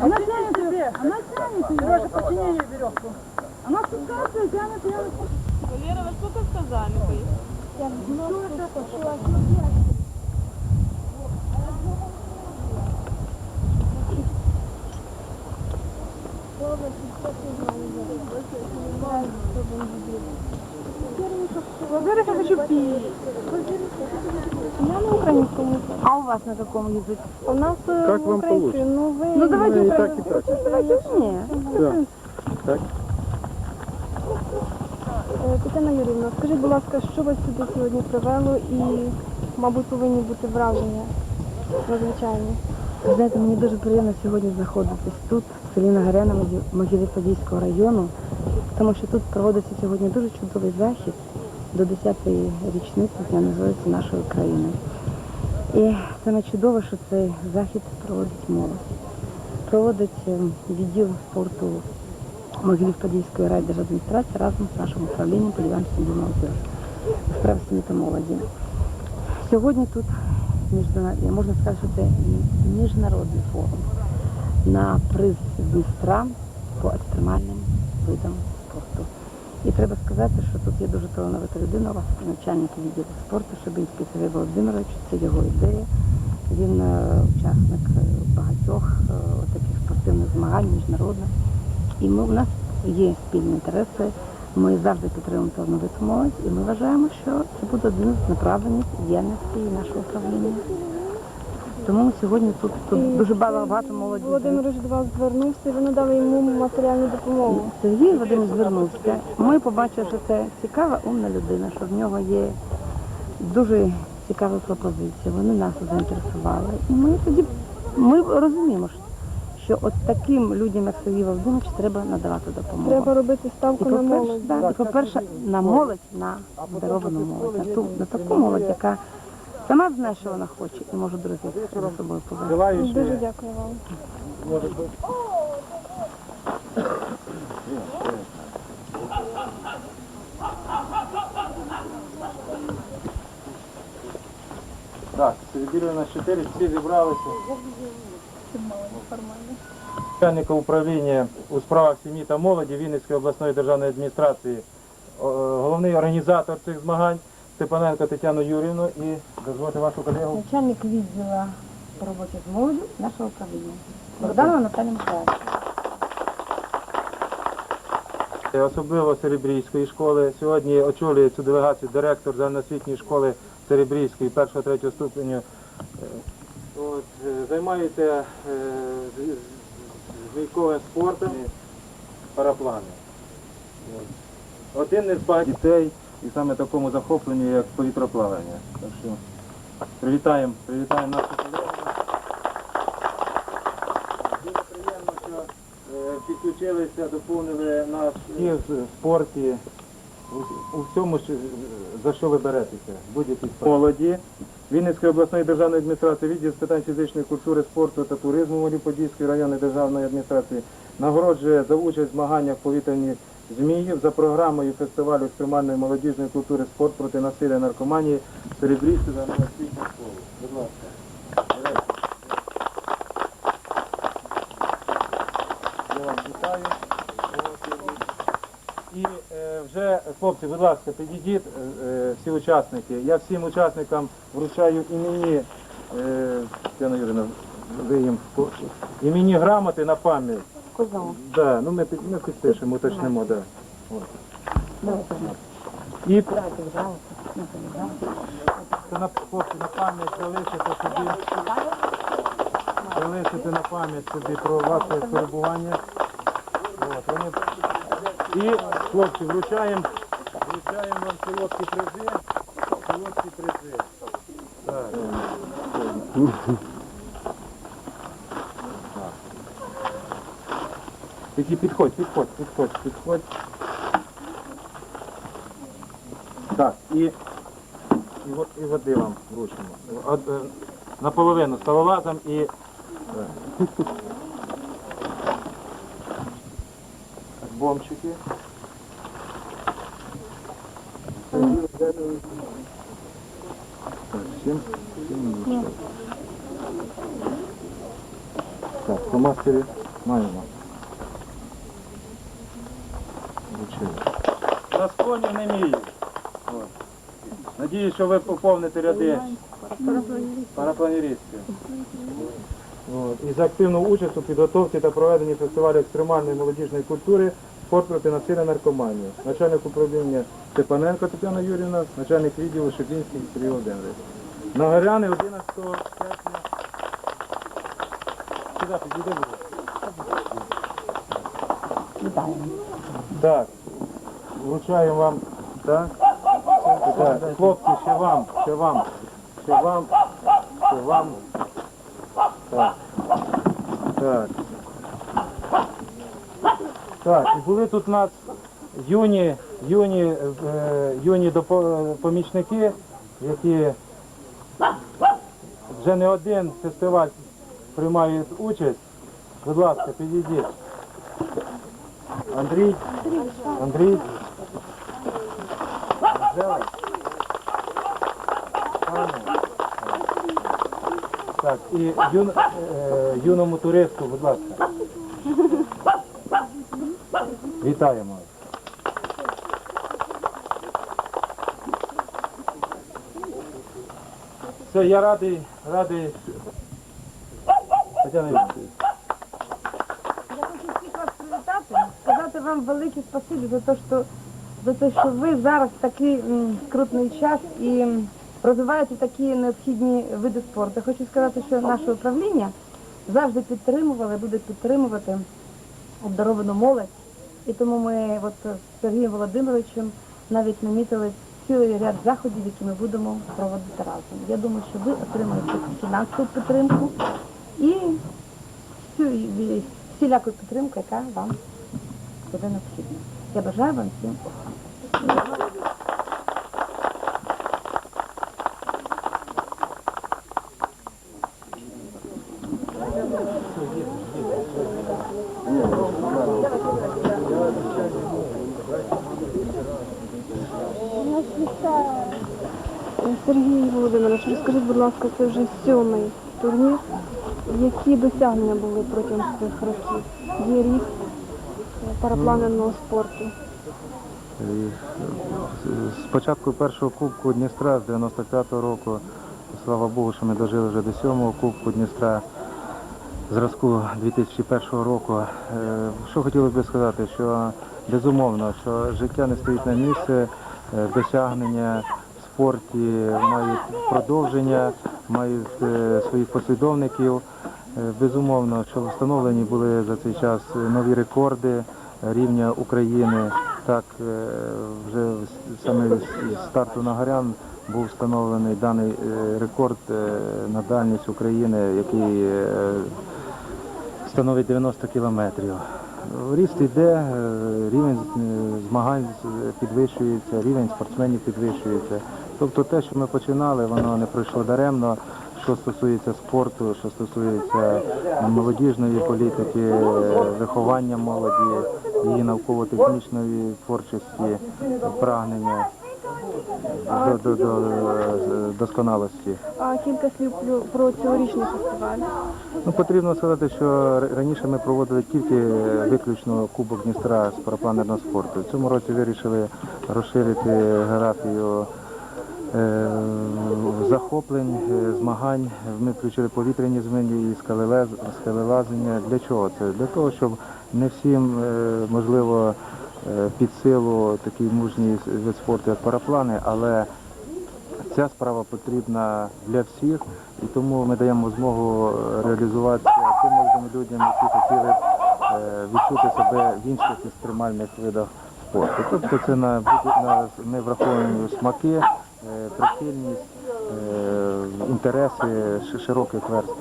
Она тянет ее, она тянет ее. Сережа, потяни ее веревку. Она спускается и тянет ее. Валера, во сколько сказали поехать? Во-первых, я хочу пить. Я на украинском языке. А у вас на каком языке? У нас э, Как на вам украинском, ну вы... Ну давайте и украинскую. так, и так. Давайте мне. Да. Так. Е, Тетяна Юрівна, скажіть, будь ласка, що вас сюди сьогодні привело і, мабуть, повинні бути враження надзвичайні. Ви знаєте, мені дуже приємно сьогодні знаходитись тут, в селі Нагаряна Могилів-Подільського району, тому що тут проводиться сьогодні дуже чудовий захід до 10-ї річниці Дня Незалежності нашої країни. І саме чудово, що цей захід проводить молодь. Проводить е, відділ спорту Могилів-Подільської райдержадміністрації разом з нашим управлінням Поділянської молодіж справ та молоді. Сьогодні тут можна сказати, що це міжнародний форум на приз Дністра по екстремальним видам. І треба сказати, що тут є дуже талановита людина, у вас начальник відділу спорту Шабинський Сергій Володимирович, це його ідея. Він е, учасник е, багатьох е, таких спортивних змагань міжнародних. І ми, у нас є спільні інтереси. Ми завжди підтримуємо талановиту молодь, і ми вважаємо, що це буде один з направлень діяльності нашого управління. Тому сьогодні тут, тут дуже багато молоді. Володимир до вас звернувся, і ви надали йому матеріальну допомогу. Сергій Вадим звернувся. Ми побачили, що це цікава, умна людина, що в нього є дуже цікаві пропозиції. Вони нас заінтересували. І ми тоді ми розуміємо, що- що от таким людям, як Сергій Володимирович, треба надавати допомогу. Треба робити І ставку на по-перше, молодь. да, і по-перше, на молодь, на обдаровану молодь, на ту, на таку молодь, яка сама знає, що вона хоче, і може друзів за собою повести. Дуже дякую вам. Так, середина на 4, всі зібралися. Начальника управління у справах сім'ї та молоді Вінницької обласної державної адміністрації, головний організатор цих змагань Степаненко Тетяну Юрівну і дозвольте вашу колегу. Начальник відділу по роботі з молоддю нашого управління. Богданова Наталя Михайловна. особливо Серебрійської школи. Сьогодні очолює цю делегацію директор загальноосвітньої школи Серебрійської першого третього ступеню. Е, От, е, займається е, військовим спортом і параплани. Один не з багатьох дітей і саме такому захопленню, як повітроплавання. Так що привітаємо, привітаємо нашу колегу. Дуже приємно, що е, підключилися, доповнили наш і в спорті, у, у всьому, що- за що ви беретеся, будь-якій справі. Молоді. Вінницької обласної державної адміністрації, відділ з питань фізичної культури, спорту та туризму Волі-Подільської районної державної адміністрації нагороджує за участь в змаганнях повітряні зміїв за програмою фестивалю екстремальної молодіжної культури спорт проти насилля наркоманії Серебрійську за освітню школу. Будь ласка. Я вам вітаю. І е, вже, хлопці, будь ласка, підійдіть, е, е, всі учасники. Я всім учасникам вручаю імені, е, Тетяна Юрина, ви їм імені грамоти на пам'ять. Козлова. Да, ну ми, під, ми підпишемо, уточнимо, да. От. І це на хлопці на пам'ять залишити собі. Залишити на пам'ять собі про ваше перебування. От, вони... І хлопці, вручаємо, вручаємо вам солодкі призи. Солодкі призи. Так. Тільки підходь, підходь, підходь, підходь. Так, і, і, і води вам вручимо. Од, е, наполовину стололазом і. е, Альбомчики. Так, всім, всім вручаю. Так, фломастери. Маємо. Вручили. На не мію. Надіюсь, що ви поповните ряди парапланеристів. От. І за активну участь у підготовці та проведенні фестивалю екстремальної молодіжної культури спорт проти насилля наркоманії. Начальник управління Степаненко Тетяна Юрівна, начальник відділу Шепінський Сергій Володимирович. Нагоряни 11 серпня. Сюди підійди, будь ласка. Так, вручаємо вам, так? Так, хлопці, ще вам, ще вам, ще вам, ще вам. Так. Так. Так, і були тут у нас юні, юні, е, юні допо- помічники, які вже не один фестиваль приймають участь. Будь ласка, підійдіть. Андрій. Андрій. Взяли? Так, і юн, е, юному туристу, будь ласка. Вітаємо. Все, я радий, радий. Тетяна. Я хочу всіх вас привітати, сказати вам велике спасибі за те, що за те, що ви зараз в такий скрутний час і розвиваєте такі необхідні види спорту. Хочу сказати, що наше управління завжди підтримувало буде підтримувати обдаровану молодь. І тому ми от з Сергієм Володимировичем навіть намітили цілий ряд заходів, які ми будемо проводити разом. Я думаю, що ви отримаєте фінансову підтримку і всю всіляку підтримку, яка вам буде необхідна. Я бажаю вам всім. Сергій Володимирович, розкажіть, будь ласка, це вже сьомий турнір. Які досягнення були протягом цих років? Є рік парапланерного спорту. З початку першого кубку Дністра з 95-го року, слава Богу, що ми дожили вже до сьомого кубку Дністра зразку 2001 року. Е, Що хотілося би сказати, що безумовно, що життя не стоїть на місці, е, досягнення в спорті мають продовження, мають е, своїх послідовників. Безумовно, що встановлені були за цей час нові рекорди рівня України. Так, е, вже саме старту на горян був встановлений даний е, рекорд е, на дальність України, який становить 90 кілометрів. Ріст йде, рівень змагань підвищується, рівень спортсменів підвищується. Тобто те, що ми починали, воно не пройшло даремно. Що стосується спорту, що стосується молодіжної політики, виховання молоді, її науково-технічної творчості, прагнення до, до, до е, досконалості. А кілька слів про цьогорічний фестиваль. Ну, потрібно сказати, що раніше ми проводили тільки виключно Кубок Дністра з парапланерного спорту. В цьому році вирішили розширити географію е, захоплень, е, змагань. Ми включили повітряні зміни і скелелез- Для чого це? Для того, щоб не всім е, можливо е, під силу такий мужній вид спорту, як параплани, але Ця справа потрібна для всіх, і тому ми даємо змогу е, реалізуватися тим молодим людям, які хотіли відчути себе в інших екстремальних видах спорту. Тобто це на, на ми враховуємо смаки, прихильність, інтереси широких верств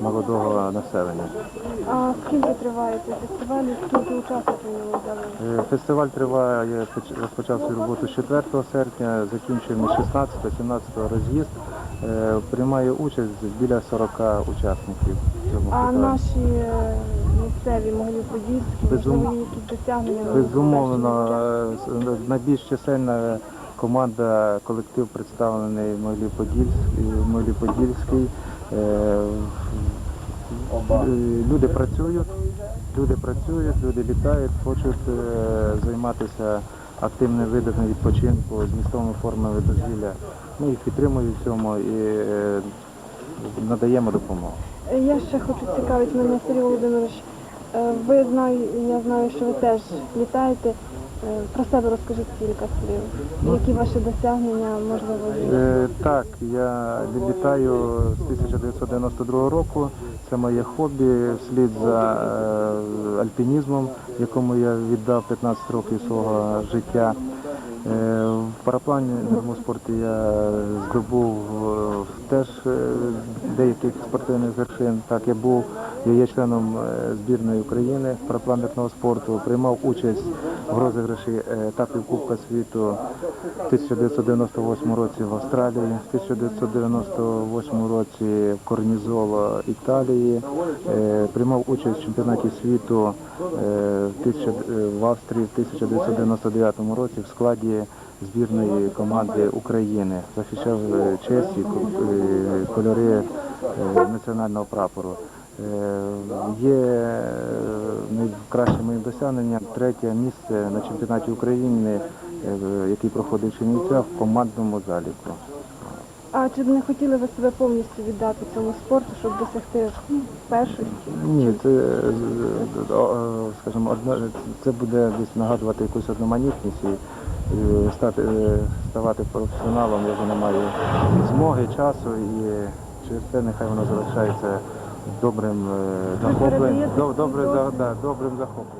молодого населення. А скільки триває цей фестиваль і скільки учасників ньому взяли? Е, Фестиваль триває, поч- розпочав свою роботу з 4 серпня, закінчуємо 16-17 роз'їзд. Е, Приймає участь біля 40 учасників в цьому А наші е, місцеві могли подільські, Безум- досягнення? Безумовно, найбільш чисельна команда, колектив представлений в Могилі Подільський. Подільський. Е, е, Люди працюють, Люди працюють, люди літають, хочуть е, займатися активними видами відпочинку, змістовими формами дозвілля. Ми їх підтримуємо в цьому і надаємо допомогу. Я ще хочу цікавити мене, Сергій Володимирович. Ви знаю, я знаю, що ви теж літаєте. Е, Про себе розкажіть кілька слів. Які ваші досягнення, можливо. Е, так, я літаю з 1992 року. Це моє хобі вслід за е, альпінізмом, якому я віддав 15 років свого життя. Е, В парапланному спорті я здобув теж деяких спортивних вершин. Так, я був, я є членом е, збірної України з парапланерного спорту, приймав участь в розіграші е, етапів Кубка світу в 1998 році в Австралії, в 1998 році в Корнізоло Італії, е, приймав участь в чемпіонаті світу в Австрії в 1999 році в складі збірної команди України. Захищав честь і кольори національного прапору. Е, Є е, найкращим моїм досягненням третє місце на чемпіонаті України, е, який проходив в Чернівцях в командному заліку. А чи б не хотіли ви себе повністю віддати цьому спорту, щоб досягти першості? Ні, це е, е, е, скажімо, одно, це буде десь нагадувати якусь одноманітність і е, стати, е, ставати професіоналом я вже не маю змоги, часу і через це нехай воно залишається добрим захопленням. Добре, да, добрим захопленням.